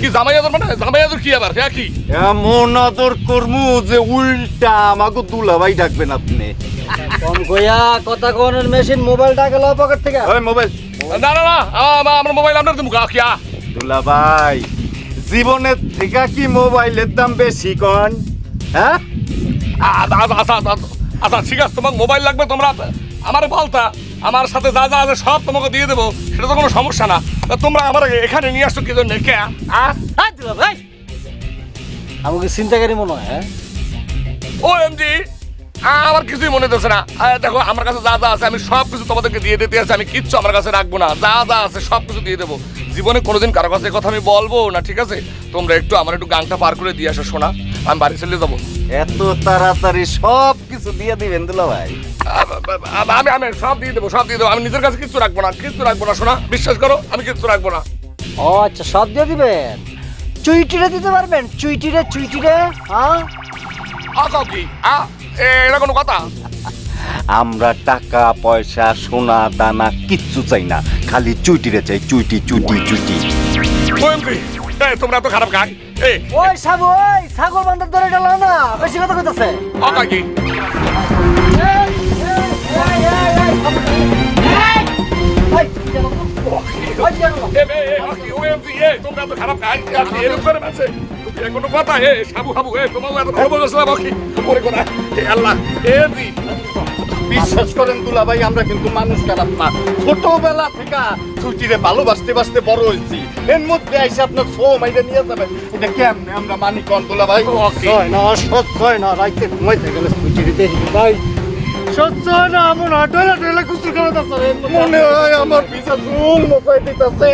কি জামাই আদর মানে? জামাই আদর কি আবার? হ্যাঁ কি? এমন আদর কর্মু যে উল্টা আমাকে দুলাভাই ডাকবেন আপনি। কম কইয়া কথা কোনের মেশিন মোবাইলটা গেল পকেট থেকে। ওই মোবাইল না না না আমার মোবাইল আপনার তুমি কিয়া দুলাভাই জীবনের থেকে কি মোবাইলের দাম বেশি কন? হ্যাঁ? আচ্ছা আচ্ছা আচ্ছা, ঠিক আছে তোমাকে মোবাইল লাগবে তোমরা আমার বলতা। আমার সাথে যা যা আছে সব তোমাকে দিয়ে দেবো সেটা তো কোনো সমস্যা না। তা তোমরা আমার এখানে নিয়ে আসছো কি জন্য? কে? দিল ভাই আমাকে চিন্তাকারী মনে হয় হ্যাঁ? ও এমজি আমার কিছুই মনে হচ্ছে না। দেখো আমার কাছে যা যা আছে আমি সব কিছু তোমাদেরকে দিয়ে দিতে আছে আমি কিচ্ছু আমার কাছে রাখব না। যা যা আছে সব কিছু দিয়ে দেবো। জীবনে কোনোদিন কারও কাছে কথা আমি বলব না ঠিক আছে? তোমরা একটু আমার একটু গাংটা পার করে দিয়ে আসো শোনা আমি বাড়ি চলে যাব। এত তাড়াতাড়ি সব কিছু দিয়ে দিবেন দুলাভাই আ- আ- আমি আমি সব দিয়ে দেবো সব দিয়ে দেবো। আমি নিজের কাছে কিচ্ছু রাখব না কিচ্ছু রাখব না শোনা বিশ্বাস করো আমি কিচ্ছু রাখব না। ও আচ্ছা সব দিয়ে দিবেন? চুইটিরে দিতে পারবেন? চুইটিরে চুইটিরে হ্যাঁ কি? আ এটা কোনো কথা? আমরা টাকা পয়সা সোনা দানা কিচ্ছু চাই না। খালি চুইটিরে চাই চুইটি চুইটি চুইটি। তোমরা তো খারাপ খাই এ ওই সাবু ওই ছাগল বান্ধার ধরে গেল না বেশি কথা কইতাছে। বিশ্বাস করেন দুলাভাই আমরা কিন্তু মানুষ খারাপ না। ছোটবেলা থেকে চুইটিরে ভালোবাসতে বাসতে বড় হয়েছি। এর মধ্যে এসে আপনার ফো মাইটা নিয়ে যাবেন। এটা কেমনে আমরা মানি কন দুলাভাই হয় না হয় না, রাইতে ঘুমাইতে গেলে চুইটিরে দেখি। ভাই সহ্য হয় না মনে টয়লা টয়লা কুস্তুর করে মনে হয় আমার পিছা চুল মোকাই দিতেছে।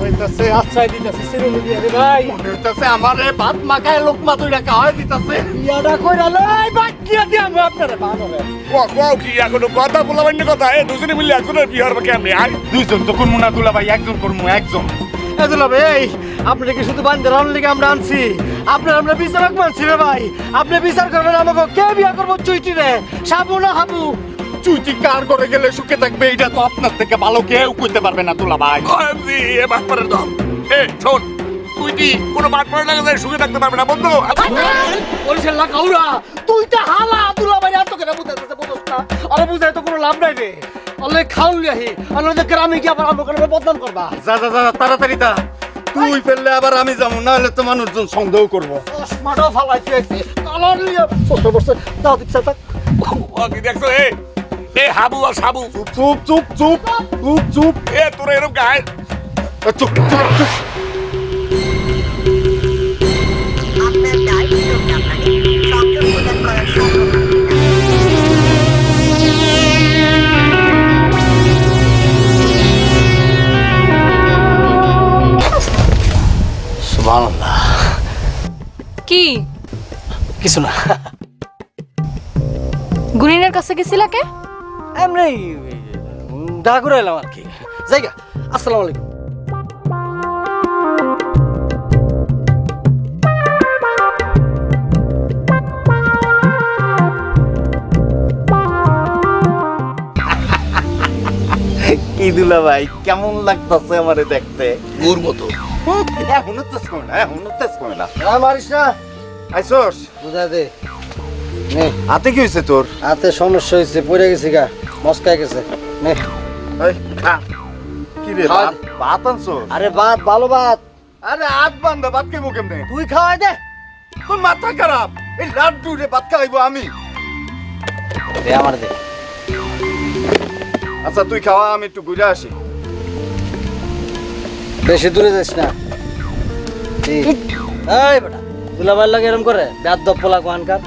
হইতাছে আচ্ছাই দিতাছে সিরুনি দিয়ে রে ভাই। মনে হইতেছে আমারে ভাত মাখায় লোকমা দুইটা খাওয়াই দিতেছে। ইয়াডা কইরা লই বাদ দিয়া দিয়া আমি আপনারে বানরে ও কাউ কি এখনও কথা বলবেন না কথা? এ দুজনে মিলে একজনের বিয়ে হবে কেমনে? দুইজন তো করব না দুলাভাই একজন করব একজন। ভাই আপনি কি শুধু বান্ধে রাউন্ড লিগে আমরা আনছি? আপনার আমরা বিচারক মানছি রে ভাই। আপনি বিচার করবেন আমাকে কে বিয়া করব চুইটি রে সাবু না হাবু? চুইটি কার করে গেলে সুখে থাকবে এটা তো আপনার থেকে ভালো কেউ কইতে পারবে না দুলাভাই ওএমজি এ বাটপারের দল এ শোন তুই কি কোনো বাটপারের লাগে যায় সুখে থাকতে পারবে না বন্ধু। বলছে লাগাউরা তুই তো হালা আব্দুল্লাহ ভাই এত কেন বুঝাইতেছে বুঝছ না। আরে বুঝাই তো কোনো লাভ নাই রে। আল্লাহ খাউন লিয়াহি আল্লাহ গ্রামে গিয়ে আবার আমাকে বদনাম করবা। যা যা যা তাড়াতাড়ি তা তুই ফেললে আবার আমি যাব না হলে তো মানুষজন সন্দেহ করব। চশমাটাও ফালাইতে বসে বসে। দাও দিচ্ছে দেখছ? এ এ হাবু আর সাবু। চুপ চুপ চুপ চুপ চুপ। এ তোরা এরকম গায়ে। চুপ চুপ চুপ। সুবহানাল্লাহ কি? কিছু না। গুনিনের কাছে গেছিলা কে? এমনি দেখা করে এলাম আর কি। জায়গা আসসালামু আলাইকুম। কি দুলাভাই কেমন লাগতেছে আমারে দেখতে? ওর মতো। দে হাতে কি হয়েছে তোর হাতে সমস্যা হয়েছে পড়ে গেছে গা মস্কায় গেছে নে কি রে ভাত ভাত আরে বাত ভালো বাত আরে হাত বান্ধা ভাত খাইবো কেমনে তুই খাওয়াই দে তোর মাথা খারাপ এই লাড্ডু রে ভাত খাইবো আমি দে আমার দে আচ্ছা তুই খাওয়া, আমি একটু ঘুরে আসি। বেশি দূরে যাস না। এই বেটা দুলাবার লাগে এরম করে ব্যাদ দপ্পলা কোয়ানকার